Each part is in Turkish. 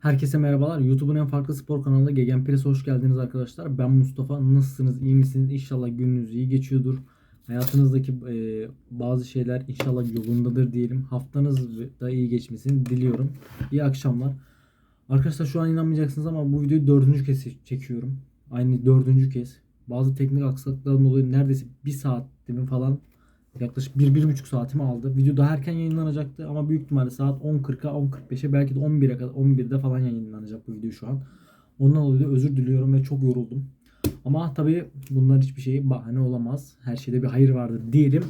Herkese merhabalar. YouTube'un en farklı spor kanalı Gegen Press hoş geldiniz arkadaşlar. Ben Mustafa. Nasılsınız? İyi misiniz? İnşallah gününüz iyi geçiyordur. Hayatınızdaki e, bazı şeyler inşallah yolundadır diyelim. Haftanız da iyi geçmesini diliyorum. İyi akşamlar. Arkadaşlar şu an inanmayacaksınız ama bu videoyu dördüncü kez çekiyorum. Aynı dördüncü kez. Bazı teknik aksaklıklardan dolayı neredeyse bir saatimi falan yaklaşık bir, bir buçuk saatimi aldı. Video daha erken yayınlanacaktı ama büyük ihtimalle saat 10.40'a 10.45'e belki de 11'e kadar 11'de falan yayınlanacak bu video şu an. Ondan dolayı özür diliyorum ve çok yoruldum. Ama tabii bunlar hiçbir şey bahane olamaz. Her şeyde bir hayır vardır diyelim.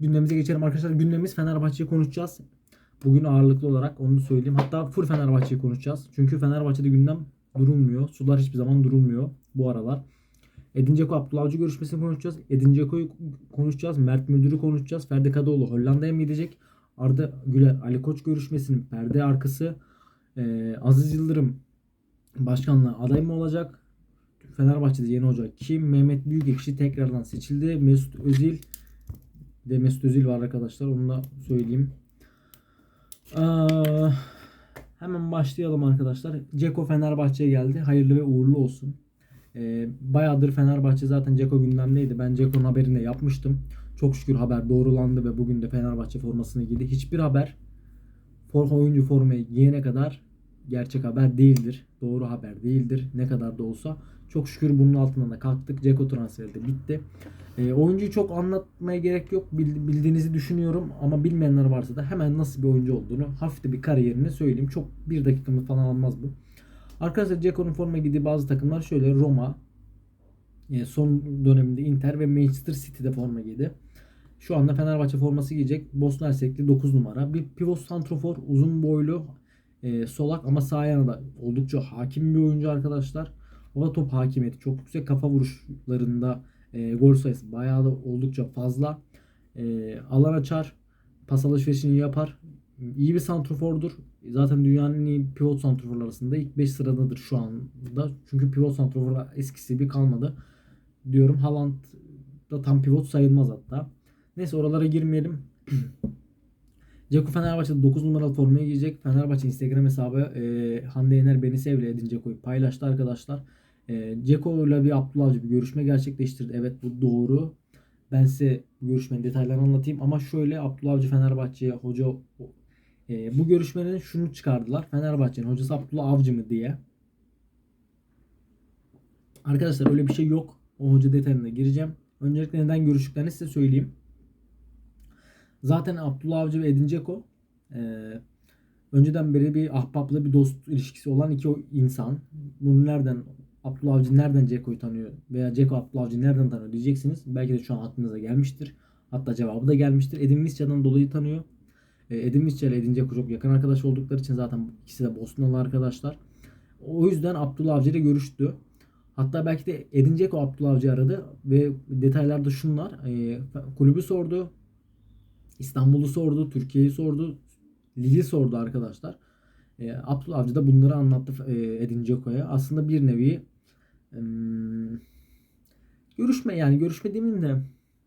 Gündemimize geçelim arkadaşlar. Gündemimiz Fenerbahçe'yi konuşacağız. Bugün ağırlıklı olarak onu söyleyeyim. Hatta full Fenerbahçe'yi konuşacağız. Çünkü Fenerbahçe'de gündem durulmuyor. Sular hiçbir zaman durulmuyor bu aralar. Edin Dzeko Abdullah görüşmesini konuşacağız. Edin Dzeko'yu konuşacağız. Mert Müldür'ü konuşacağız. Ferdi Kadıoğlu Hollanda'ya mı gidecek? Arda Güler Ali Koç görüşmesinin perde arkası. Ee, Aziz Yıldırım başkanlığa aday mı olacak? Fenerbahçe'de yeni hoca kim? Mehmet Büyükekşi tekrardan seçildi. Mesut Özil de Mesut Özil var arkadaşlar. Onu da söyleyeyim. Aa, hemen başlayalım arkadaşlar. Ceko Fenerbahçe'ye geldi. Hayırlı ve uğurlu olsun. Ee, bayağıdır Fenerbahçe zaten Ceko gündemdeydi. Ben Ceko'nun haberini de yapmıştım. Çok şükür haber doğrulandı ve bugün de Fenerbahçe formasını giydi. Hiçbir haber for, oyuncu formayı giyene kadar gerçek haber değildir. Doğru haber değildir. Ne kadar da olsa. Çok şükür bunun altından da kalktık. Ceko transferi de bitti. E, oyuncuyu çok anlatmaya gerek yok. Bildiğinizi düşünüyorum ama bilmeyenler varsa da hemen nasıl bir oyuncu olduğunu hafif bir kariyerini söyleyeyim. Çok bir dakikamı falan almaz bu. Arkadaşlar Ceko'nun forma giydiği bazı takımlar şöyle Roma, e, son döneminde Inter ve Manchester City'de forma giydi. Şu anda Fenerbahçe forması giyecek. Bosna Hersekli 9 numara. Bir pivot santrofor, uzun boylu, e, solak ama sağ yana da oldukça hakim bir oyuncu arkadaşlar. Hava top hakimiyeti çok yüksek. Kafa vuruşlarında e, gol sayısı bayağı da oldukça fazla. E, alan açar. Pas alışverişini yapar. İyi bir santrofordur. Zaten dünyanın en iyi pivot santroforlar arasında ilk 5 sıradadır şu anda. Çünkü pivot santroforlar eskisi bir kalmadı. Diyorum Haaland da tam pivot sayılmaz hatta. Neyse oralara girmeyelim. Ceko Fenerbahçe'de 9 numaralı formayı giyecek. Fenerbahçe Instagram hesabı e, Hande Yener beni sevle edin Ceko'yu paylaştı arkadaşlar. E, Ceko ile bir Abdullah Avcı bir görüşme gerçekleştirdi. Evet bu doğru. Ben size bu görüşmenin detaylarını anlatayım. Ama şöyle Abdullah Avcı Fenerbahçe'ye hoca e, bu görüşmenin şunu çıkardılar. Fenerbahçe'nin hocası Abdullah Avcı mı diye. Arkadaşlar öyle bir şey yok. O hoca detayına gireceğim. Öncelikle neden görüştüklerini size söyleyeyim. Zaten Abdullah Avcı ve Edin Dzeko e, önceden beri bir ahbaplı bir dost ilişkisi olan iki insan. Bunu nereden Abdullah Avcı nereden Ceko'yu tanıyor veya Ceko Abdullah Avcı nereden tanıyor diyeceksiniz. Belki de şu an aklınıza gelmiştir. Hatta cevabı da gelmiştir. Edin Visca'dan dolayı tanıyor. E, Edin ile Edin çok yakın arkadaş oldukları için zaten ikisi de Bosnalı arkadaşlar. O yüzden Abdullah Avcı ile görüştü. Hatta belki de Edin Dzeko Abdullah Avcı aradı ve detaylarda şunlar. E, kulübü sordu. İstanbul'u sordu. Türkiye'yi sordu. Lili sordu arkadaşlar. E, Abdullah Avcı da bunları anlattı e, Edin Dzeko'ya. Aslında bir nevi e, görüşme yani görüşme demeyeyim de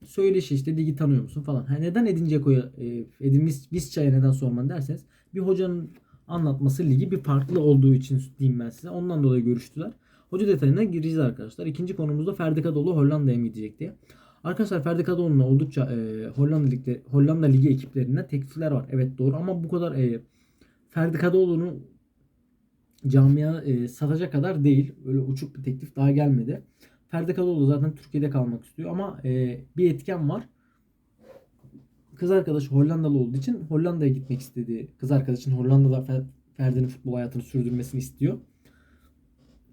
söyleşi işte ligi tanıyor musun falan. Ha, neden Edin Dzeko'ya e, Edin Visca'ya neden sorman derseniz bir hocanın anlatması ligi bir farklı olduğu için diyeyim ben size. Ondan dolayı görüştüler. Hoca detayına gireceğiz arkadaşlar. İkinci konumuzda Ferdi Kadıoğlu Hollanda'ya mı gidecek diye. Arkadaşlar Ferdi Kadıoğlu'na oldukça e, Hollanda, Ligleri, Hollanda Ligi ekiplerinden teklifler var. Evet doğru ama bu kadar e, Ferdi Kadıoğlu'nu camia e, satacak kadar değil. Öyle uçuk bir teklif daha gelmedi. Ferdi Kadıoğlu zaten Türkiye'de kalmak istiyor ama e, bir etken var. Kız arkadaşı Hollandalı olduğu için Hollanda'ya gitmek istedi. Kız arkadaşın Hollanda'da Ferdi'nin futbol hayatını sürdürmesini istiyor.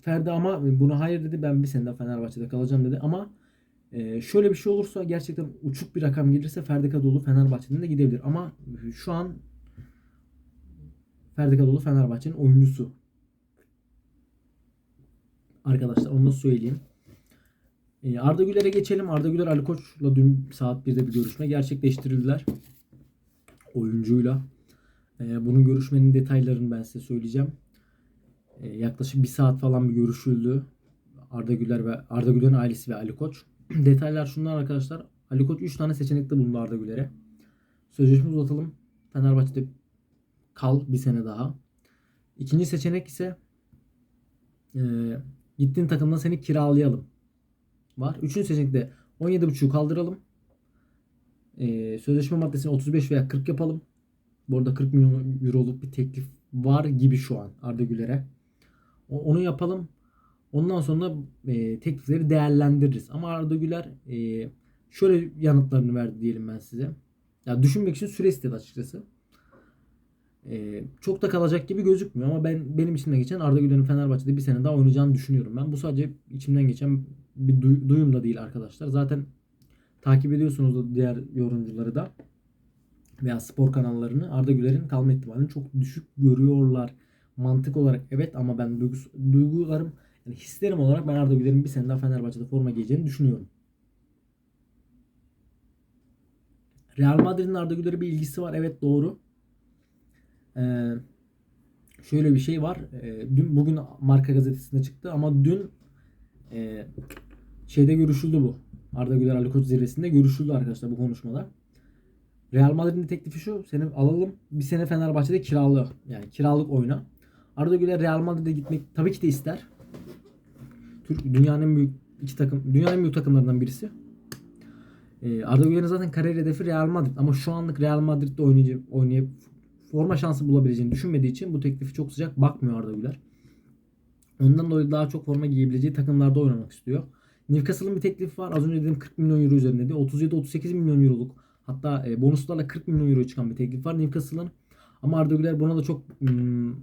Ferdi ama buna hayır dedi. Ben bir sene Fenerbahçe'de kalacağım dedi. Ama e, şöyle bir şey olursa gerçekten uçuk bir rakam gelirse Ferdi Kadıoğlu Fenerbahçe'den de gidebilir. Ama şu an Ferdi Kadıoğlu Fenerbahçe'nin oyuncusu. Arkadaşlar onu da söyleyeyim. E, Arda Güler'e geçelim. Arda Güler Ali Koç'la dün saat 1'de bir görüşme gerçekleştirdiler. Oyuncuyla. E, bunun görüşmenin detaylarını ben size söyleyeceğim. E, yaklaşık bir saat falan bir görüşüldü. Arda Güler ve Arda Güler'in ailesi ve Ali Koç. Detaylar şunlar arkadaşlar. Ali Koç 3 tane seçenekte bulundu Arda Güler'e. Sözleşme uzatalım. Fenerbahçe'de kal bir sene daha. İkinci seçenek ise e, gittiğin takımdan seni kiralayalım var. Üçüncü seçenekte 17.5'u kaldıralım. E, sözleşme maddesini 35 veya 40 yapalım. Bu arada 40 milyon euroluk bir teklif var gibi şu an Arda Güler'e. Onu yapalım. Ondan sonra e, teklifleri değerlendiririz. Ama Arda Güler e, şöyle yanıtlarını verdi diyelim ben size. Ya düşünmek için süre istedi açıkçası. E, çok da kalacak gibi gözükmüyor ama ben benim içimden geçen Arda Güler'in Fenerbahçe'de bir sene daha oynayacağını düşünüyorum ben. Bu sadece içimden geçen bir duy- duyum da değil arkadaşlar. Zaten takip ediyorsunuz da diğer yorumcuları da veya spor kanallarını Arda Güler'in kalma ihtimalini çok düşük görüyorlar. Mantık olarak evet ama ben duygus- duygularım yani hislerim olarak ben Arda Güler'in bir sene daha Fenerbahçe'de forma giyeceğini düşünüyorum. Real Madrid'in Arda Güler'e bir ilgisi var. Evet doğru. Ee, şöyle bir şey var. Ee, dün bugün Marka gazetesinde çıktı ama dün e, şeyde görüşüldü bu. Arda Güler Ali Koç zirvesinde görüşüldü arkadaşlar bu konuşmada. Real Madrid'in teklifi şu. Seni alalım. Bir sene Fenerbahçe'de kiralı. Yani kiralık oyna. Arda Güler Real Madrid'e gitmek tabii ki de ister. Türk dünyanın en büyük iki takım dünyanın en büyük takımlarından birisi. Ee, Arda Güler'in zaten kariyer hedefi Real Madrid ama şu anlık Real Madrid'de oynayıp oynayıp forma şansı bulabileceğini düşünmediği için bu teklifi çok sıcak bakmıyor Arda Güler. Ondan dolayı daha çok forma giyebileceği takımlarda oynamak istiyor. Newcastle'ın bir teklifi var. Az önce dedim 40 milyon euro üzerinde. 37-38 milyon euroluk hatta e, bonuslarla 40 milyon euro çıkan bir teklif var Newcastle'ın. Ama Arda Güler buna da çok hmm,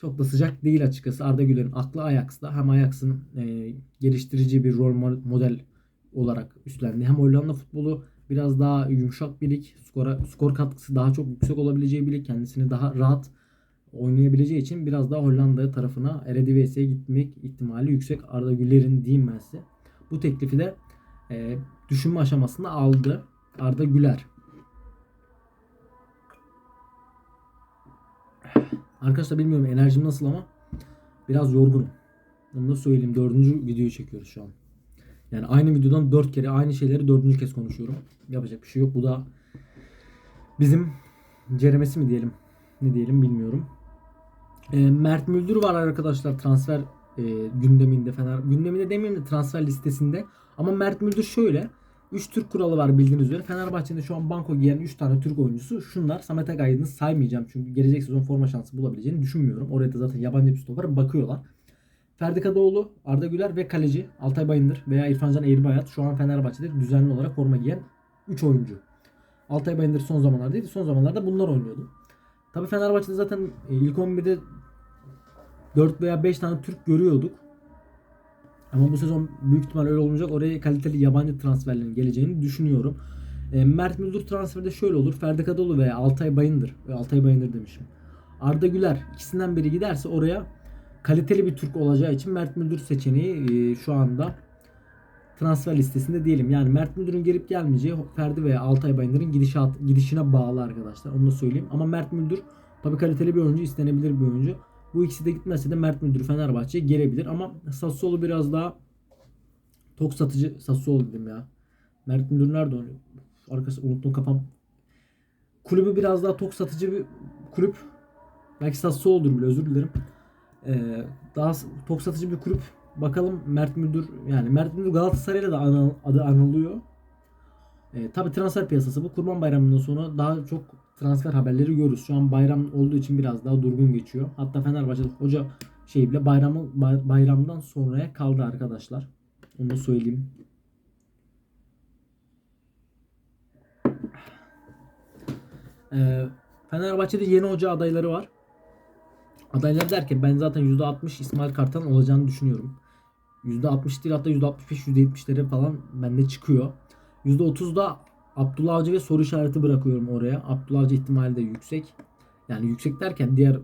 çok da sıcak değil açıkçası. Arda Güler'in aklı Ajax'ta. Hem Ajax'ın e, geliştirici bir rol mo- model olarak üstlendi. Hem Hollanda futbolu biraz daha yumuşak bir lig. Skora, skor katkısı daha çok yüksek olabileceği bir lig. Kendisini daha rahat oynayabileceği için biraz daha Hollanda tarafına Eredivisie'ye gitmek ihtimali yüksek. Arda Güler'in diyeyim ben size. Bu teklifi de e, düşünme aşamasında aldı Arda Güler. Arkadaşlar bilmiyorum enerjim nasıl ama biraz yorgunum. Onu da söyleyeyim. Dördüncü videoyu çekiyoruz şu an. Yani aynı videodan dört kere aynı şeyleri dördüncü kez konuşuyorum. Yapacak bir şey yok. Bu da bizim ceremesi mi diyelim ne diyelim bilmiyorum. E, Mert Müldür var arkadaşlar transfer e, gündeminde Fener gündeminde demeyeyim de transfer listesinde. Ama Mert Müldür şöyle 3 Türk kuralı var bildiğiniz üzere. Fenerbahçe'de şu an banko giyen 3 tane Türk oyuncusu. Şunlar Samet Akaydın'ı saymayacağım. Çünkü gelecek sezon forma şansı bulabileceğini düşünmüyorum. Oraya da zaten yabancı bir stoper bakıyorlar. Ferdi Kadıoğlu, Arda Güler ve kaleci Altay Bayındır veya İrfancan Eğribayat şu an Fenerbahçe'de düzenli olarak forma giyen 3 oyuncu. Altay Bayındır son zamanlardaydı. Son zamanlarda bunlar oynuyordu. Tabi Fenerbahçe'de zaten e, ilk 11'de 4 veya 5 tane Türk görüyorduk. Ama bu sezon büyük ihtimal öyle olmayacak. Oraya kaliteli yabancı transferlerin geleceğini düşünüyorum. E, Mert Müldür transferde şöyle olur. Ferdi Kadıoğlu veya Altay Bayındır. E, Altay Bayındır demişim. Arda Güler ikisinden biri giderse oraya kaliteli bir Türk olacağı için Mert Müldür seçeneği e, şu anda transfer listesinde diyelim. Yani Mert Müldür'ün gelip gelmeyeceği Ferdi veya Altay Bayındır'ın gidişat, gidişine bağlı arkadaşlar. Onu da söyleyeyim. Ama Mert Müldür tabii kaliteli bir oyuncu, istenebilir bir oyuncu. Bu ikisi de gitmezse de Mert Müldür Fenerbahçe'ye gelebilir. Ama Sassuolo biraz daha tok satıcı. Sassuolo dedim ya. Mert Müldür nerede oynuyor? Arkası unuttum kafam. Kulübü biraz daha tok satıcı bir kulüp. Belki Sassuolo'dur bile özür dilerim. Ee, daha tok satıcı bir kulüp. Bakalım Mert Müldür yani Mert Müldür Galatasaray'la da anıl, adı anılıyor. Ee, tabii transfer piyasası bu. Kurban Bayramı'ndan sonra daha çok transfer haberleri görürüz. Şu an bayram olduğu için biraz daha durgun geçiyor. Hatta Fenerbahçe'de hoca şey bile bayramı bay- bayramdan sonraya kaldı arkadaşlar. Onu söyleyeyim. Ee, Fenerbahçe'de yeni hoca adayları var. Adayları derken ben zaten %60 İsmail Kartal olacağını düşünüyorum. %60 değil hatta %65 %70'lere falan bende çıkıyor. %30 da Abdullah Avcı ve soru işareti bırakıyorum oraya. Abdullah Avcı ihtimali de yüksek. Yani yüksek derken diğer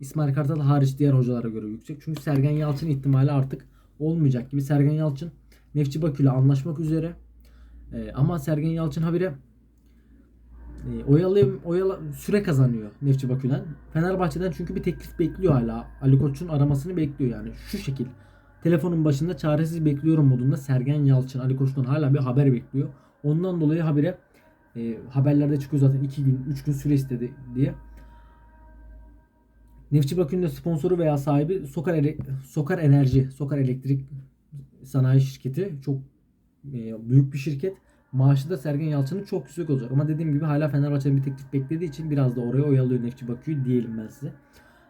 İsmail Kartal hariç diğer hocalara göre yüksek. Çünkü Sergen Yalçın ihtimali artık olmayacak gibi. Sergen Yalçın Nefçi Bakü ile anlaşmak üzere. Ee, ama Sergen Yalçın habire e, oyalayım, oyala, süre kazanıyor Nefçi Bakü'den. Fenerbahçe'den çünkü bir teklif bekliyor hala. Ali Koç'un aramasını bekliyor yani. Şu şekil. Telefonun başında çaresiz bekliyorum modunda Sergen Yalçın Ali Koç'tan hala bir haber bekliyor. Ondan dolayı habire e, haberlerde çıkıyor zaten 2 gün 3 gün süre istedi diye. Nefçi Bakü'nün sponsoru veya sahibi Sokar, Ele- Sokar Enerji, Sokar Elektrik Sanayi Şirketi. Çok e, büyük bir şirket. Maaşı da Sergen Yalçın'ın çok yüksek olacak. Ama dediğim gibi hala Fenerbahçe'nin bir teklif beklediği için biraz da oraya oyalıyor Nefçi Bakü'yü diyelim ben size.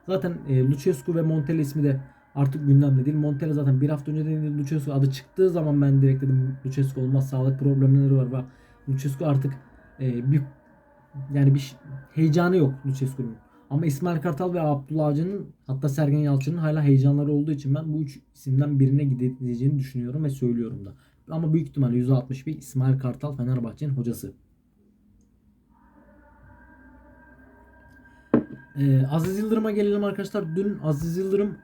Zaten e, Lucescu ve Montella ismi de artık gündemde değil. Montella zaten bir hafta önce dedi Lucescu adı çıktığı zaman ben direkt dedim Lucescu olmaz sağlık problemleri var. Ve Lucescu artık e, bir yani bir heyecanı yok Lucescu'nun. Ama İsmail Kartal ve Abdullah Avcı'nın hatta Sergen Yalçın'ın hala heyecanları olduğu için ben bu üç isimden birine gideceğini düşünüyorum ve söylüyorum da. Ama büyük ihtimalle %61 İsmail Kartal Fenerbahçe'nin hocası. Ee, Aziz Yıldırım'a gelelim arkadaşlar. Dün Aziz Yıldırım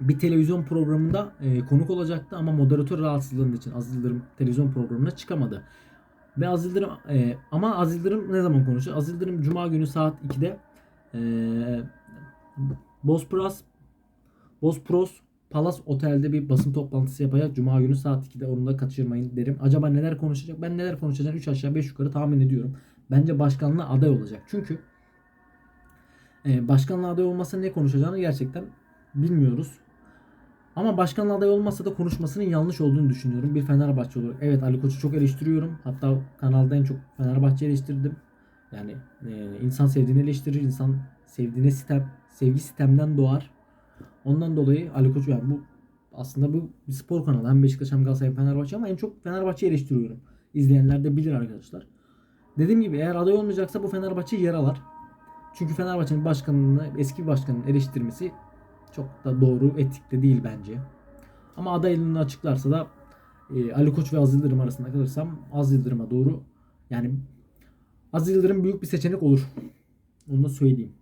bir televizyon programında e, konuk olacaktı ama moderatör rahatsızlığının için Aziz Yıldırım televizyon programına çıkamadı. Ve Aziz Yıldırım e, ama Aziz Yıldırım ne zaman konuşuyor? Aziz Yıldırım Cuma günü saat 2'de e, Bosporus Bosporus Palace Otel'de bir basın toplantısı yapacak. Cuma günü saat 2'de onu da kaçırmayın derim. Acaba neler konuşacak? Ben neler konuşacağını 3 aşağı 5 yukarı tahmin ediyorum. Bence başkanlığa aday olacak. Çünkü e, başkanlığa aday olmasa ne konuşacağını gerçekten bilmiyoruz. Ama başkanlığa aday olmasa da konuşmasının yanlış olduğunu düşünüyorum. Bir Fenerbahçe olarak. Evet Ali Koç'u çok eleştiriyorum. Hatta kanalda en çok Fenerbahçe eleştirdim. Yani e, insan sevdiğini eleştirir. insan sevdiğine sitem, sevgi sitemden doğar. Ondan dolayı Ali Koç yani bu aslında bu bir spor kanalı. Hem Beşiktaş hem Galatasaray hem Fenerbahçe ama en çok Fenerbahçe eleştiriyorum. İzleyenler de bilir arkadaşlar. Dediğim gibi eğer aday olmayacaksa bu Fenerbahçe yaralar. Çünkü Fenerbahçe'nin başkanını eski başkanın eleştirmesi çok da doğru, etik de değil bence. Ama adaylığını açıklarsa da e, Ali Koç ve Aziz Yıldırım arasında kalırsam Aziz Yıldırım'a doğru yani Aziz Yıldırım büyük bir seçenek olur. Onu da söyleyeyim.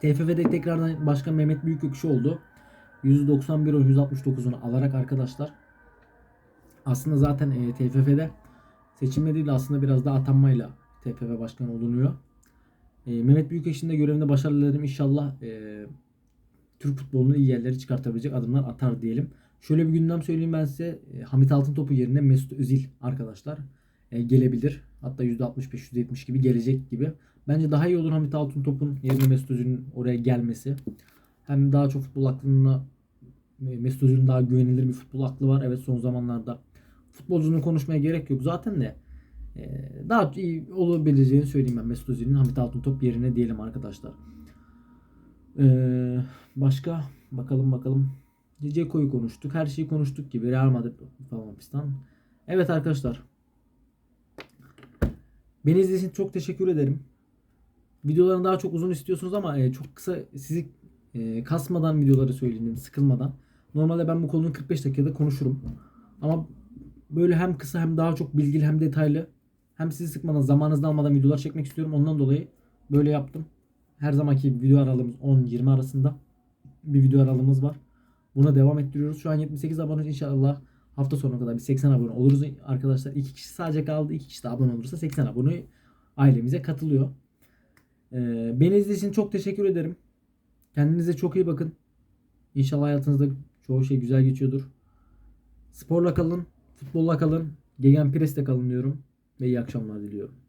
TFF'de tekrardan Başkan Mehmet Büyüköküş oldu. 191 oyun 169'unu alarak arkadaşlar. Aslında zaten e, TFF'de seçimle değil de aslında biraz da atanmayla TFF başkanı olunuyor. E, Mehmet Büyükekşi'nin de görevinde başarılı dilerim. İnşallah e, Türk futbolunu iyi yerlere çıkartabilecek adımlar atar diyelim. Şöyle bir gündem söyleyeyim ben size. E, Hamit Altıntopu yerine Mesut Özil arkadaşlar e, gelebilir. Hatta %65-%70 gibi gelecek gibi. Bence daha iyi olur Hamit Altıntop'un yerine Mesut Özil'in oraya gelmesi. Hem daha çok futbol aklına e, Mesut Özil'in daha güvenilir bir futbol aklı var. Evet son zamanlarda futbolcunun konuşmaya gerek yok zaten de. E, daha iyi olabileceğini söyleyeyim ben Mesut Özil'in Hamit Altıntop yerine diyelim arkadaşlar. Ee, başka bakalım bakalım. Ceko'yu konuştuk. Her şeyi konuştuk gibi. Real Madrid falan fistan. Evet arkadaşlar. Beni izlediğiniz için çok teşekkür ederim. Videolarını daha çok uzun istiyorsunuz ama e, çok kısa sizi e, kasmadan videoları söyleyeyim sıkılmadan. Normalde ben bu konuyu 45 dakikada konuşurum. Ama böyle hem kısa hem daha çok bilgili hem detaylı hem sizi sıkmadan zamanınızı almadan videolar çekmek istiyorum. Ondan dolayı böyle yaptım. Her zamanki video aralığımız 10-20 arasında bir video aralığımız var. Buna devam ettiriyoruz. Şu an 78 abone inşallah hafta sonuna kadar bir 80 abone oluruz arkadaşlar. İki kişi sadece kaldı. iki kişi de abone olursa 80 abone ailemize katılıyor. Ee, beni izlediğiniz için çok teşekkür ederim. Kendinize çok iyi bakın. İnşallah hayatınızda çoğu şey güzel geçiyordur. Sporla kalın, futbolla kalın, Gegenpress'te kalın diyorum ve iyi akşamlar diliyorum.